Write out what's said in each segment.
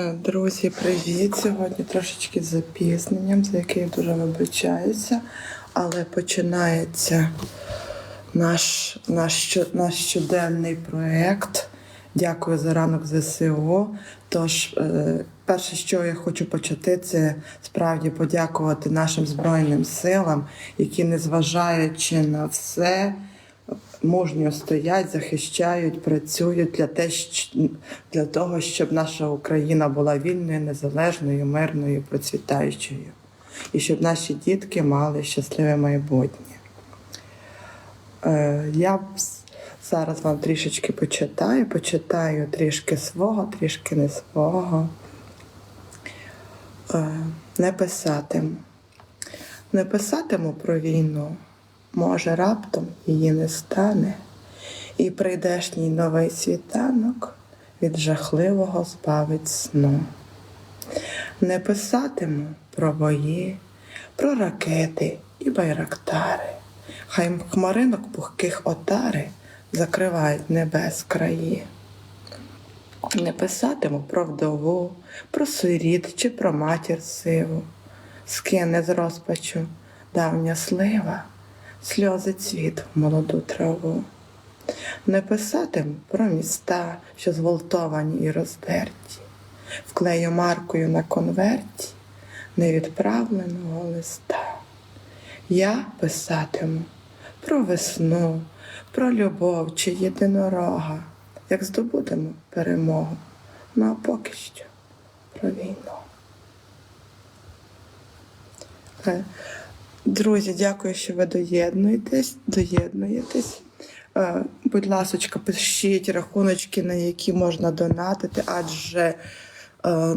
Е, Друзі, привіт! Сьогодні трошечки запізненням, за яке я дуже вибачаюся, але починається наш, наш, наш щоденний проєкт. Дякую за ранок ЗСУ. Тож, е, перше, що я хочу почати, це справді подякувати нашим Збройним силам, які, незважаючи на все, мужньо стоять, захищають, працюють для, те, для того, щоб наша Україна була вільною, незалежною, мирною, процвітаючою. І щоб наші дітки мали щасливе майбутнє. Е, я зараз вам трішечки почитаю, почитаю трішки свого, трішки не свого. Е, не писатиму. Не писатиму про війну, може, раптом її не стане, і прийдешній новий світанок від жахливого збавить сну. Не писатиму про бої, про ракети і байрактари. Хай хмаринок пухких отари закривають небес краї. Не писатиму про вдову, про сиріт чи про матір сиву. Скине з розпачу давня слива, сльози цвіт в молоду траву. Не писатиму про міста, що зґвалтовані і роздерті, вклею маркою на конверті невідправленого листа. Я писатиму про весну, про любов чи єдинорога, як здобудемо перемогу. Ну а поки що про війну. Друзі, дякую, що ви доєднуєтесь, доєднуєтесь. Е, Будь ласка, пишіть рахуночки, на які можна донатити, адже е,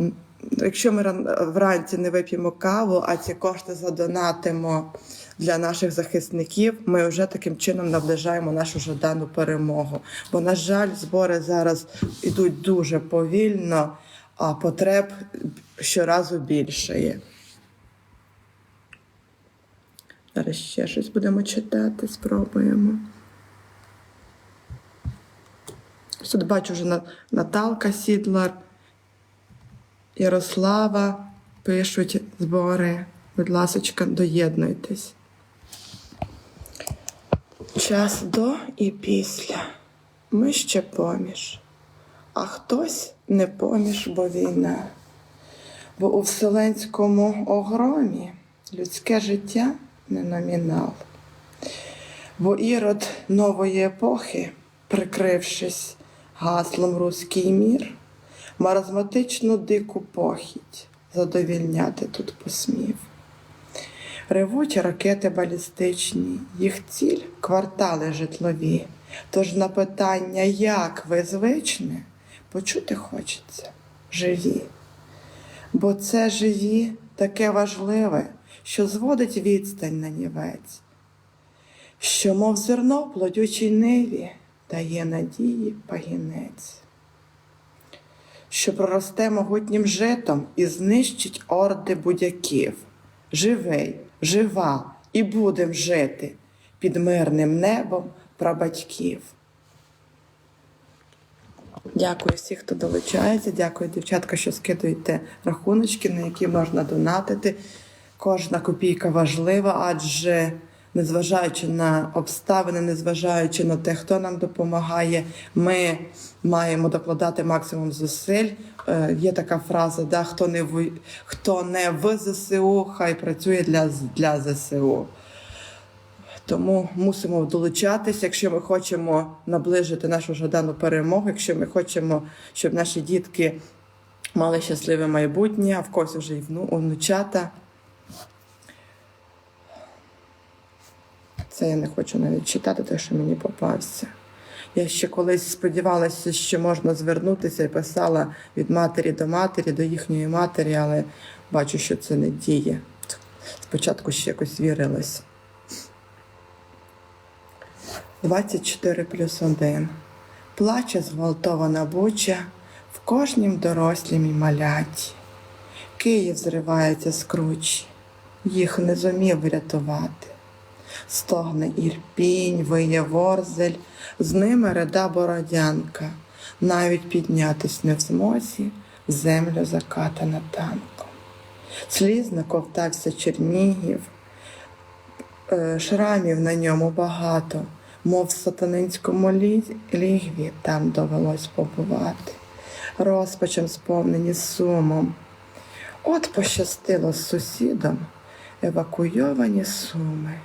якщо ми вранці не вип'ємо каву, а ці кошти задонатимо для наших захисників, ми вже таким чином наближаємо нашу жадану перемогу. Бо, на жаль, збори зараз йдуть дуже повільно, а потреб щоразу більше є. Зараз ще щось будемо читати, спробуємо. Тут бачу вже Наталка Сідлар, Ярослава пишуть збори. Будь ласочка, доєднуйтесь. Час до і після. Ми ще поміж, а хтось не поміж, бо війна. Бо у вселенському огромі людське життя не номінал. Бо ірод нової епохи, прикрившись гаслом руський мір, маразматичну дику похідь задовільняти тут посмів. Ревуть ракети балістичні, їх ціль квартали житлові. Тож на питання, як ви звичне, почути хочеться живі. Бо це живі таке важливе, що зводить відстань на нівець, що, мов зерно плодючій ниві, дає надії пагінець, що проросте могутнім житом і знищить орди будяків. Живий, жива і будем жити під мирним небом прабатьків. Дякую всіх, хто долучається. Дякую, дівчатка, що скидуєте рахуночки, на які можна донатити. Кожна копійка важлива, адже незважаючи на обставини, незважаючи на те, хто нам допомагає, ми маємо докладати максимум зусиль. Е, є така фраза: да, хто не в хто не в ЗСУ, хай працює для, для ЗСУ. Тому мусимо долучатися, якщо ми хочемо наближити нашу жадану перемогу, якщо ми хочемо, щоб наші дітки мали щасливе майбутнє, а в когось вже й внучата. Це я не хочу навіть читати, те, що мені попався. Я ще колись сподівалася, що можна звернутися і писала від матері до матері, до їхньої матері, але бачу, що це не діє. Спочатку ще якось вірилась. 24 плюс 1. Плаче зґвалтована буча в кожнім дорослім і маляті. Київ зривається з кручі, їх не зумів врятувати. Стогне ірпінь, виє ворзель, з ними реда бородянка, навіть піднятись не в змозі, землю закатана танком. Слізно ковтався Чернігів, е, шрамів на ньому багато, мов в сатанинському лігві там довелось побувати, розпачем сповнені сумом. От пощастило з сусідом, евакуйовані суми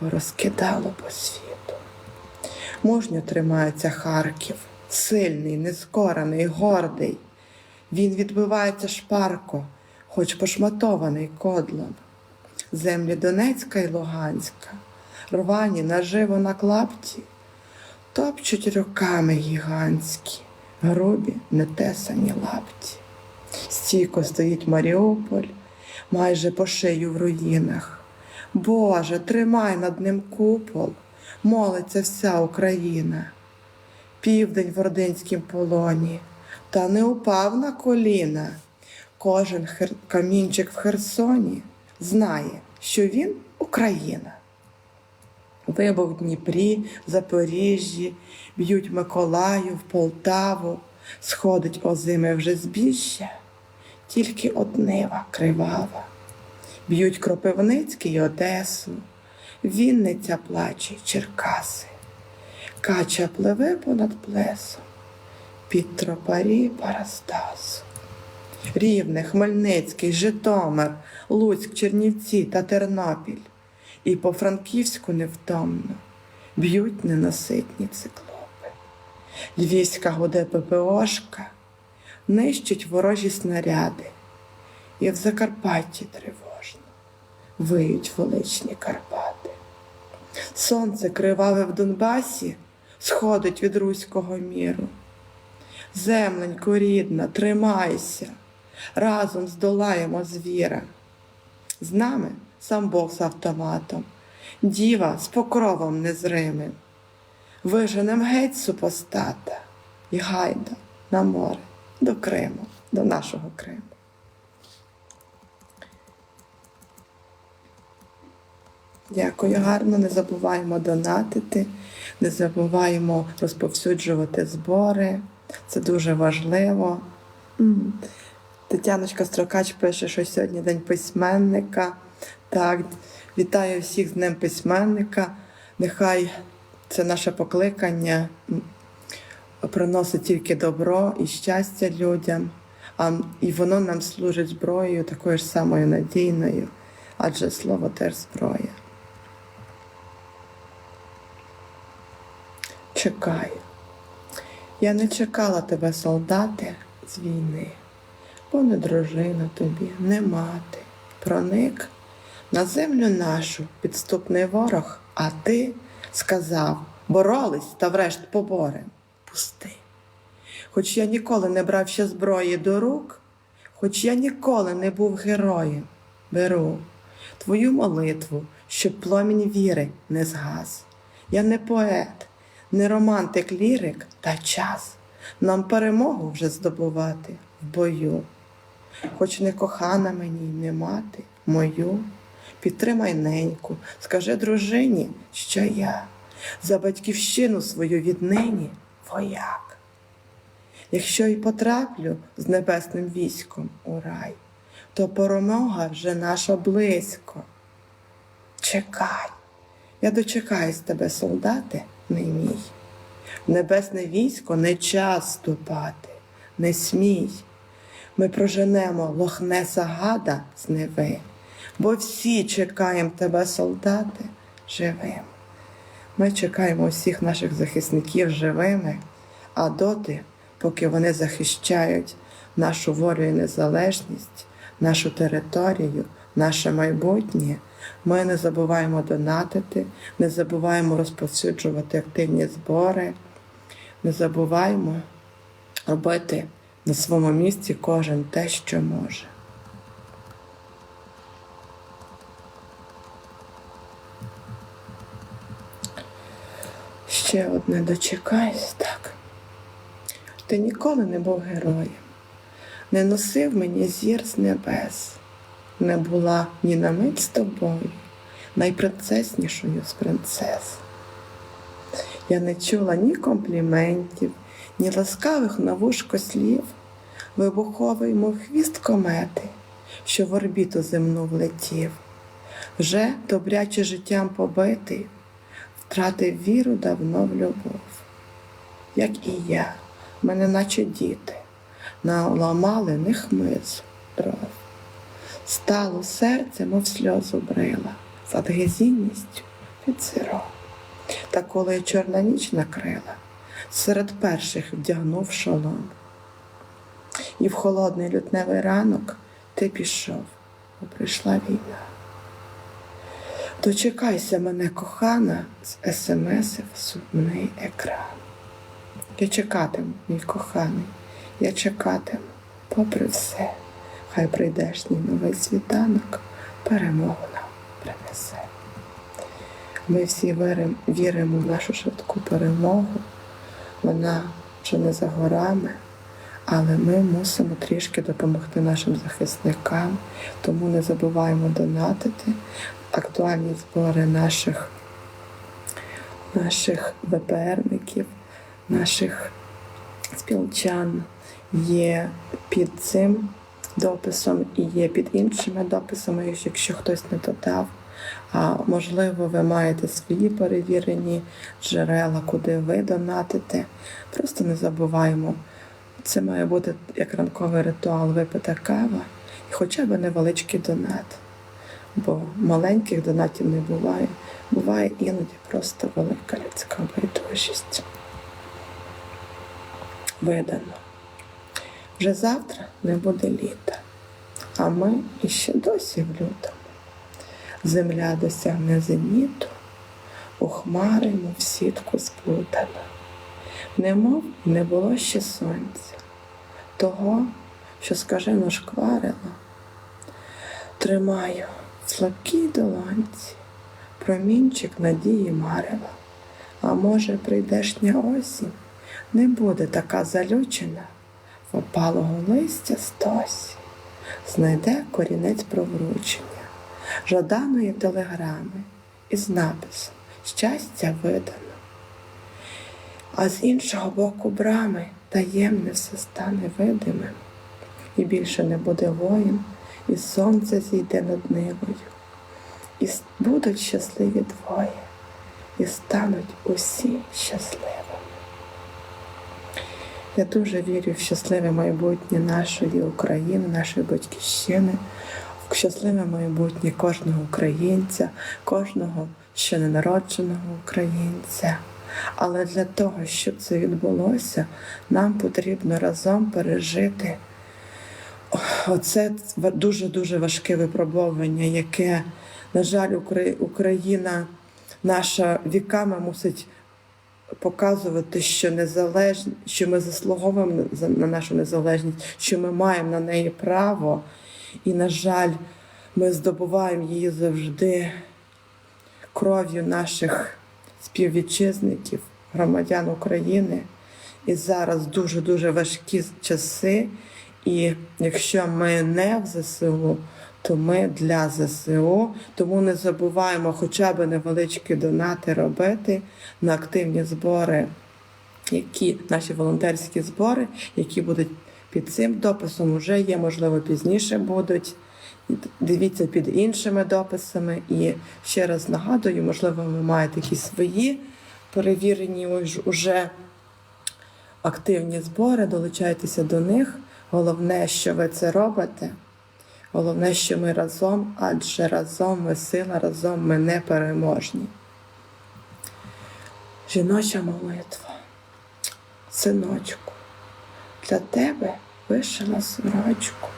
порозкидало по світу. Мужньо тримається Харків, сильний, нескорений, гордий. Він відбивається шпарко, хоч пошматований кодлом. Землі Донецька і Луганська, рвані наживо на клапті, топчуть руками гігантські, грубі нетесані лапті. Стійко стоїть Маріуполь, майже по шию в руїнах. Боже, тримай над ним купол, молиться вся Україна. Південь в ординськім полоні, та не упав на коліна. Кожен хер... камінчик в Херсоні знає, що він Україна. Вибух в Дніпрі, Запоріжжі, б'ють Миколаїв, Полтаву, сходить озиме вже збіжжя, тільки однива кривава. Б'ють Кропивницький й Одесу, Вінниця плаче Черкаси, Кача пливе понад плесом, під тропарі Парастасу. Рівне, Хмельницький, Житомир, Луцьк, Чернівці та Тернопіль. І по Франківську невтомно б'ють ненаситні циклопи. Львівська гуде ППОшка, нищить ворожі снаряди, і в Закарпатті тривожно виють величні Карпати. Сонце криваве в Донбасі сходить від руського міру. Земленько рідна, тримайся, разом здолаємо звіра. З нами сам Бог з автоматом, діва з покровом незримим. Виженем геть супостата і гайда на море до Криму, до нашого Криму. Дякую гарно. Не забуваємо донатити, не забуваємо розповсюджувати збори. Це дуже важливо. Тетяночка Строкач пише, що сьогодні день письменника. Так, вітаю всіх з Днем письменника. Нехай це наше покликання приносить тільки добро і щастя людям, а і воно нам служить зброєю такою ж самою надійною, адже слово теж зброя. Чекаю. Я не чекала тебе, солдати, з війни, бо не дружина тобі, не мати. Проник на землю нашу підступний ворог, а ти сказав, боролись та врешт поборем. Пусти. Хоч я ніколи не брав ще зброї до рук, хоч я ніколи не був героєм, беру твою молитву, щоб пломінь віри не згас. Я не поет, не романтик лірик, та час нам перемогу вже здобувати в бою. Хоч не кохана мені не мати мою, підтримай неньку, скажи дружині, що я за батьківщину свою віднині вояк. Якщо й потраплю з небесним військом у рай, то перемога вже наша близько. Чекай, я дочекаюсь тебе, солдати, не мій. Небесне військо не час ступати, не смій. Ми проженемо лохнеса гада з неви, бо всі чекаємо тебе, солдати, живим. Ми чекаємо всіх наших захисників живими, а доти, поки вони захищають нашу волю і незалежність, нашу територію, наше майбутнє, ми не забуваємо донатити, не забуваємо розповсюджувати активні збори, не забуваємо робити на своєму місці кожен те, що може. Ще одне дочекаюсь, так. Ти ніколи не був героєм, не носив мені зір з небес, не була ні на мить з тобою, найпринцеснішою з принцес. Я не чула ні компліментів, ні ласкавих на вушко слів, вибуховий, мов хвіст комети, що в орбіту земну влетів. Вже добряче життям побитий, втратив віру давно в любов. Як і я, мене наче діти, наламали не хмиз дров. Стало серце, мов сльозу брила, з адгезійністю під сиро. Та коли чорна ніч накрила, серед перших вдягнув шолом. І в холодний лютневий ранок ти пішов, бо прийшла війна. Дочекайся мене, кохана, з смсів сумний екран. Я чекатиму, мій коханий, я чекатиму, попри все, хай прийдешній новий світанок перемогу нам принесе. Ми всі віримо, в нашу швидку перемогу. Вона вже не за горами, але ми мусимо трішки допомогти нашим захисникам, тому не забуваємо донатити актуальні збори наших, наших ВПРників, наших спілчан є під цим дописом і є під іншими дописами, якщо хтось не додав. А можливо, ви маєте свої перевірені джерела, куди ви донатите. Просто не забуваємо. Це має бути як ранковий ритуал випита кава і хоча б невеличкий донат. Бо маленьких донатів не буває. Буває іноді просто велика людська байдужість. Видано. Вже завтра не буде літа, а ми іще досі в лютому. Земля досягне зеніту, у хмари, мов сітку сплутана. Немов не було ще сонця, того, що скажено шкварило. Тримаю в слабкій долонці промінчик надії марила. А може, прийдешня осінь не буде така залючена, в опалого листя стосі, знайде корінець про вручення жаданої телеграми із написом Щастя видано. А з іншого боку брами таємне все стане видимим, і більше не буде воїн, і сонце зійде над нивою, і будуть щасливі двоє, і стануть усі щасливими. Я дуже вірю в щасливе майбутнє нашої України, нашої батьківщини, в щасливе майбутнє кожного українця, кожного ще ненародженого українця. Але для того, щоб це відбулося, нам потрібно разом пережити оце дуже-дуже важке випробовування, яке, на жаль, Україна наша віками мусить показувати, що незалежні, що ми заслуговуємо за- на нашу незалежність, що ми маємо на неї право. І, на жаль, ми здобуваємо її завжди кров'ю наших співвітчизників, громадян України. І зараз дуже-дуже важкі часи. І якщо ми не в ЗСУ, то ми для ЗСУ. Тому не забуваємо хоча б невеличкі донати робити на активні збори, які наші волонтерські збори, які будуть під цим дописом, вже є, можливо, пізніше будуть. Дивіться під іншими дописами. І ще раз нагадую, можливо, ви маєте якісь свої перевірені уже активні збори, долучайтеся до них. Головне, що ви це робите. Головне, що ми разом, адже разом ми сила, разом ми непереможні. Жіноча молитва. Синочку, для тебе вишила сорочку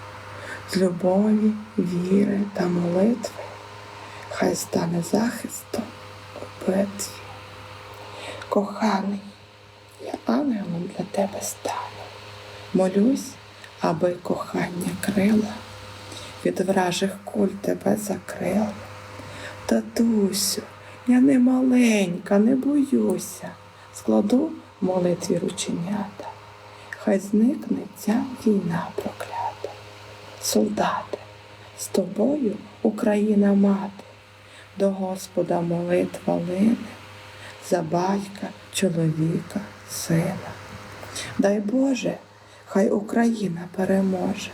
з любові, віри та молитви. Хай стане захистом у. Коханий, я ангелом для тебе стану. Молюсь, аби кохання крила від вражих куль тебе закрила. Татусю, я не маленька, не боюся. Складу молитві рученята. Хай зникне ця війна проклята. Солдати, з тобою Україна мати, до Господа молитва лине, за батька, чоловіка, сина. Дай Боже, Хай Україна переможе,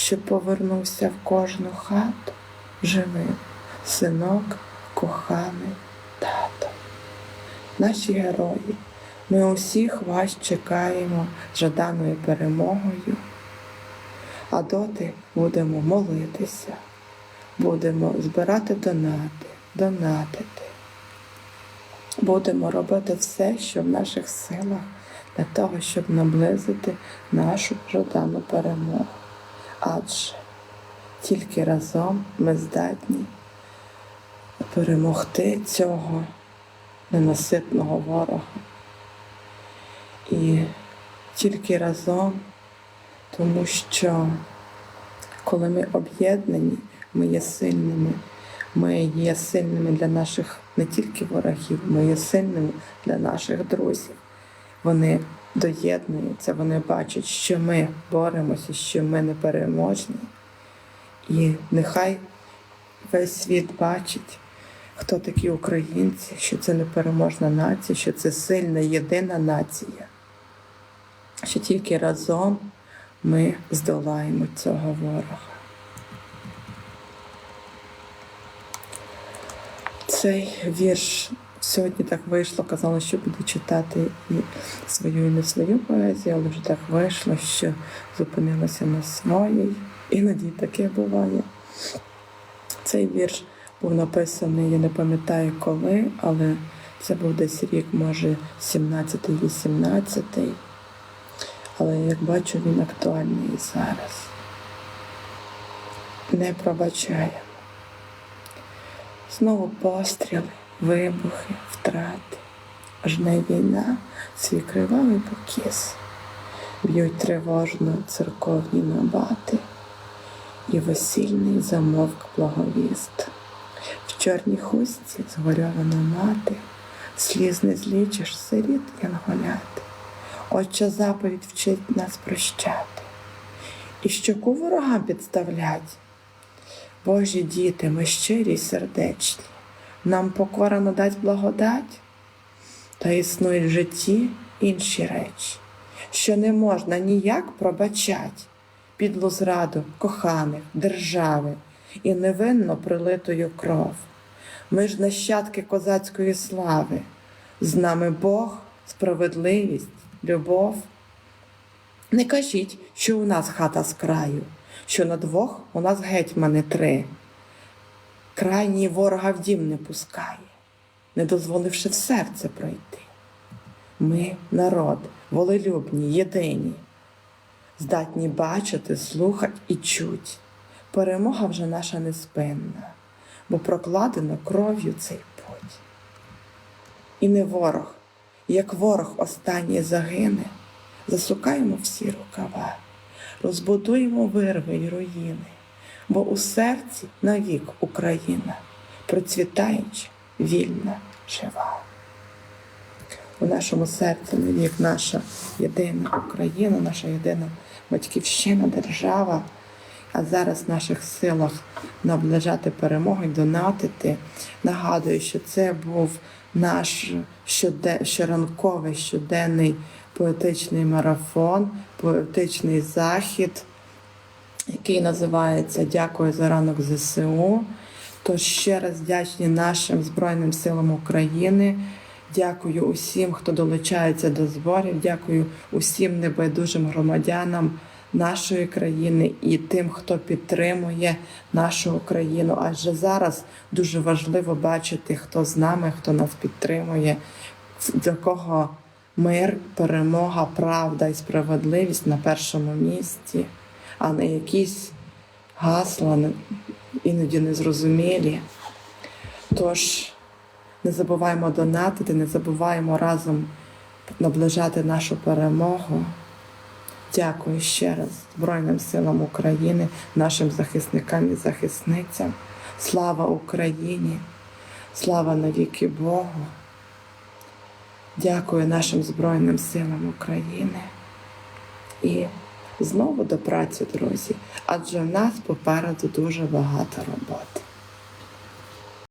щоб повернувся в кожну хату живим синок, коханий тато. Наші герої, ми усіх вас чекаємо жаданою перемогою, а доти будемо молитися, будемо збирати донати, донатити. Будемо робити все, що в наших силах для того, щоб наблизити нашу жадану перемогу. Адже тільки разом ми здатні перемогти цього ненаситного ворога. І тільки разом, тому що коли ми об'єднані, ми є сильними. Ми є сильними для наших не тільки ворогів, ми є сильними для наших друзів. Вони доєднуються, вони бачать, що ми боремося, що ми непереможні. І нехай весь світ бачить, хто такі українці, що це непереможна нація, що це сильна єдина нація, що тільки разом ми здолаємо цього ворога. Цей вірш сьогодні так вийшло, казала, що буду читати і свою, і не свою поезію, але вже так вийшло, що зупинилася на своїй. Іноді таке буває. Цей вірш був написаний, я не пам'ятаю коли, але це був десь рік, може, 17-18. Але як бачу, він актуальний зараз. Не пробачаємо. Знову постріли, вибухи, втрати. Жне війна, свій кривавий покіс. Б'ють тривожно церковні набати, і весільний замовк благовіст. В чорній хустці згорьована мати, сліз не злічиш сиріт янголяти. Отча заповідь вчить нас прощати, і щоку ворогам підставлять. Божі діти, ми щирі сердечні, нам покора надасть благодать, та існують в житті інші речі, що не можна ніяк пробачать підлу зраду коханих, держави і невинно прилитою кров. Ми ж нащадки козацької слави, з нами Бог, справедливість, любов. Не кажіть, що у нас хата з краю, що на двох у нас гетьмани три. Крайній ворога в дім не пускає, не дозволивши в серце пройти. Ми народ, волелюбні, єдині, здатні бачити, слухать і чуть. Перемога вже наша неспинна, бо прокладено кров'ю цей путь. І не ворог, як ворог останній загине, засукаємо всі рукава, розбудуємо вирви й руїни, бо у серці навік Україна, процвітаюча, вільна, жива. У нашому серці навік наша єдина Україна, наша єдина батьківщина, держава. А зараз в наших силах наближати перемогу і донатити. Нагадую, що це був наш щоде- щоранковий щоденний поетичний марафон, поетичний захід, який називається Дякую за ранок ЗСУ. Тож ще раз вдячні нашим Збройним силам України. Дякую усім, хто долучається до зборів. Дякую усім небайдужим громадянам нашої країни і тим, хто підтримує нашу Україну. Адже зараз дуже важливо бачити, хто з нами, хто нас підтримує, для кого мир, перемога, правда і справедливість на першому місці, а не якісь гасла, іноді незрозумілі. Тож не забуваємо донатити, не забуваємо разом наближати нашу перемогу. Дякую ще раз Збройним силам України, нашим захисникам і захисницям. Слава Україні! Слава навіки Богу! Дякую нашим Збройним силам України. І знову до праці, друзі, адже в нас попереду дуже багато роботи.